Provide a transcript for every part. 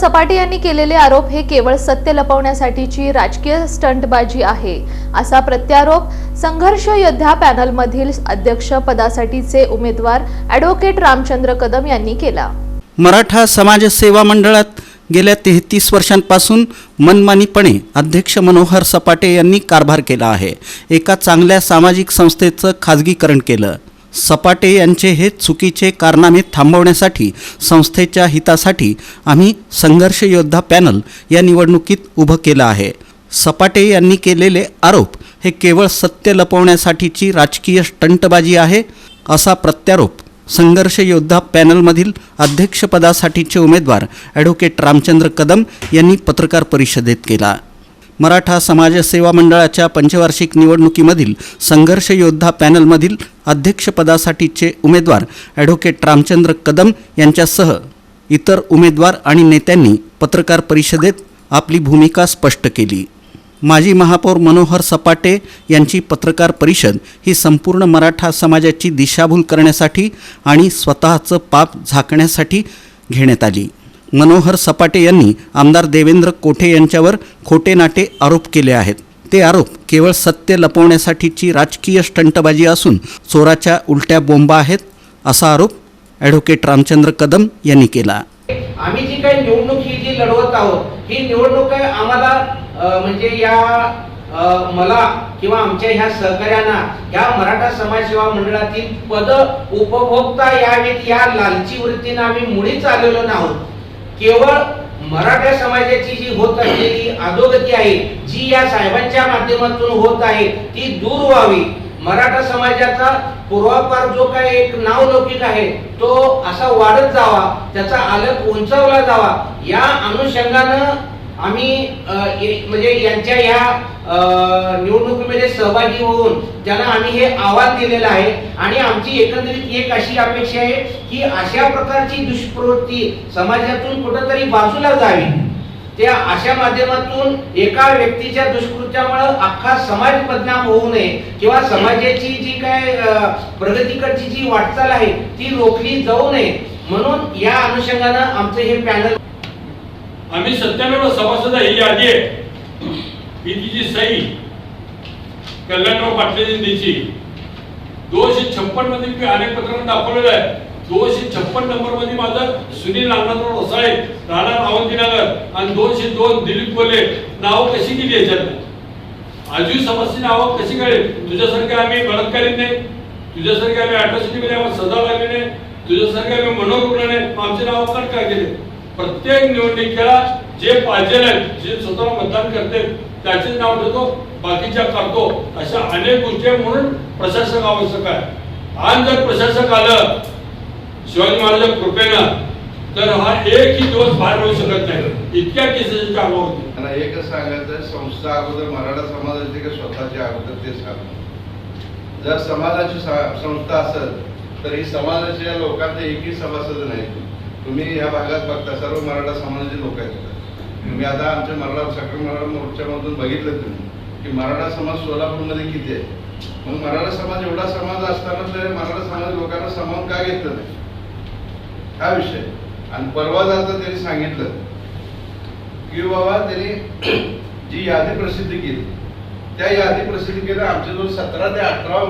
सपाटे यांनी केलेले आरोप हे केवळ सत्य लपवण्यासाठीची राजकीय स्टंटबाजी आहे. असा प्रत्यारोप संघर्ष योद्धा पॅनलमधील अध्यक्ष पदासाठीचे उमेदवार ॲडव्होकेट रामचंद्र कदम यांनी केला. मराठा समाज सेवा मंडळात गेल्या तेहतीस वर्षांपासून मनमानीपणे अध्यक्ष मनोहर सपाटे यांनी कारभार केला आहे. एका चांगल्या सामाजिक संस्थेचं खाजगीकरण केलं. सपाटे यांचे हे चुकीचे कारनामे थांबवण्यासाठी संस्थेच्या हितासाठी आम्ही संघर्ष योद्धा पॅनल या निवडणुकीत उभं केलं आहे. सपाटे यांनी केलेले आरोप हे केवळ सत्य लपवण्यासाठीची राजकीय स्टंटबाजी आहे असा प्रत्यारोप संघर्ष योद्धा पॅनलमधील अध्यक्षपदासाठीचे उमेदवार ॲडव्होकेट रामचंद्र कदम यांनी पत्रकार परिषदेत केला. मराठा समाज सेवा मंडळाच्या पंचवार्षिक निवडणुकीमधील संघर्ष योद्धा पॅनलमधील अध्यक्षपदासाठीचे उमेदवार ॲडव्होकेट रामचंद्र कदम यांच्यासह इतर उमेदवार आणि नेत्यांनी पत्रकार परिषदेत आपली भूमिका स्पष्ट केली. माजी महापौर मनोहर सपाटे यांची पत्रकार परिषद ही संपूर्ण मराठा समाजाची दिशाभूल करण्यासाठी आणि स्वतःचं पाप झाकण्यासाठी घेण्यात आली. मनोहर सपाटे यांनी आमदार देवेंद्र कोठे यांच्यावर खोटे नाटे आरोप केले आहेत. ते आरोप केवळ सत्य लपवण्यासाठीची राजकीय स्टंटबाजी असून चोराच्या उलट्या बोंबा आहेत असा आरोप ॲडव्होकेट रामचंद्र कदम यांनी केला. आम्ही जी काही निवडणूक ही जी लढवत आहोत ही निवडणूक आम्हाला म्हणजे या मला किंवा आमच्या ह्या सहकार्यांना या मराठा समाज सेवा मंडळातील पद उपभोक्ता यावेत या लालची वृत्तीनं आम्ही मुळीच आलेलो नाहोत. केवळ मराठा समाजाची जी होत असलेली अधोगती आहे जी या साहेबांच्या माध्यमातून होत आहे ती दूर व्हावी. मराठा समाजाचा पूर्वापार जो काय एक नावलौकिक आहे तो असा वाढत जावा त्याचा आलक उंचावला जावा. या अनुषंगानं आम्ही म्हणजे यांच्या या निवडणुकीमध्ये सहभागी होऊन ज्यांना आम्ही हे आव्हान दिलेलं आहे आणि आमची एकंदरीत एक अशी अपेक्षा आहे की अशा प्रकारची दुष्प्रवृत्ती समाजातून कुठंतरी बाजूला जावी. त्या अशा माध्यमातून एका व्यक्तीच्या दुष्कृत्यामुळे अख्खा समाज बदनाम होऊ नये किंवा समाजाची जी काय प्रगतीकडची जी वाटचाल आहे ती रोखली जाऊ नये. म्हणून या अनुषंगानं आमचं हे पॅनल आम्ही सत्त्याण्णव सभासद ही यादी आहे ही तिची सही कल्याणराव पाटलेजींची दोनशे छप्पनमध्ये मी अनेक पत्रांना दाखवलेलं आहे. दोनशे छप्पन नंबरमध्ये माझं सुनील रामनाथराव रसाळे राणा अवंतीनगर आणि दोनशे दोन दिलीप कोल्हे नावं कशी गेली याच्यात? आजही समस्या नावं कशी कळेल तुझ्यासारखे आम्ही बलात्कारित नाही. तुझ्यासारखे आम्ही अट्रॉसिटी मध्ये आम्हाला सजा लागली नाही. तुझ्यासारखे आम्ही मनोरुग्ण नाही. आमचे नाव कट का गेले? प्रत्येक निवडणुकीला जे पाहिजे आहेत जे स्वतः मतदान करते त्याचे नाव ठेवतो बाकीच्या करतो अशा अनेक गोष्टी म्हणून प्रशासक आवश्यक आहे. आज जर प्रशासक आलं शिवाजी महाराज कृपेनं तर हा एकही दिवस बाहेर होऊ शकत नाही. इतक्या केसेसची कामं होते. मला एकच सांगायचं संस्था अगोदर मराठा समाजाची का स्वतःची अगोदर ते सांगा जर समाजाची संस्था असेल तर ही समाजाच्या लोकांचे एकही सभासद नाही. तुम्ही या भागात बघता सर्व मराठा समाजाचे लोक आहेत. तुम्ही आता आमच्या मराठा सकल मराठा मोर्चामधून बघितलं तुम्ही की मराठा समाज सोलापूरमध्ये किती आहे. मग मराठा समाज एवढा समाज असताना तरी मराठा समाज लोकांना समान का घेतलं नाही? हा विषय. आणि परवा जाता त्यांनी सांगितलं की बाबा त्यांनी जी यादी प्रसिद्ध केली त्या यादी प्रसिद्ध केल्या आमचे जो सतरा ते अठरा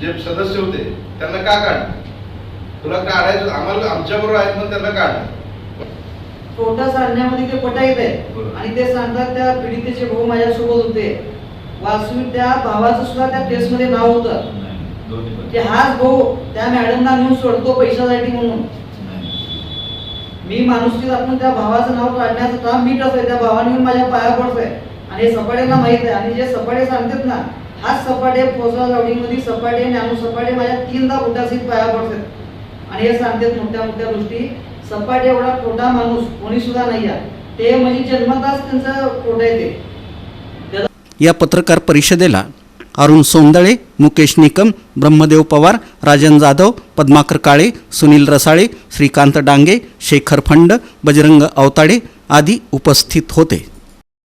जे सदस्य होते त्यांना का काढलं? तुला काढायचं आम्हाला आमच्या बरोबर आहेत पण त्यांना काढलं छोटा सांगण्यामध्ये ते पटाईत आहे बरोबर. आणि ते सांगतात त्या पीडितेचे भाऊ माझ्यासोबत होते. वास्तविक त्या भावाचं सुद्धा त्या प्रेसमध्ये नाव होतं. की हाच भाऊ त्या मॅडमला नेऊन सोडतो पैशासाठी म्हणून. मी माणुसकीत आपण त्या भावाचं नाव काढण्याचं काम मी आहे त्या भावाने येऊन माझ्या पाया पडतोय. आणि हे सपाटेला माहीत आहे. आणि जे सपाटे सांगतात ना हाच सपाटे पोचवा मध्ये सपाटे ज्ञानू सपाटे माझ्या तीनदा बुटासीत पाया पडतात आणि हे सांगतात मोठ्या मोठ्या गोष्टी. सपाट एवढा खोटा माणूस कोणी सुद्धा नाही आहे. ते म्हणजे जन्मताच त्यांचं खोट आहे ते. या पत्रकार परिषदेला अरुण सोंदळे मुकेश निकम ब्रह्मदेव पवार राजन जाधव पद्माकर काळे सुनील रसाळे श्रीकांत डांगे शेखर फंड बजरंग अवताडे आदी उपस्थित होते.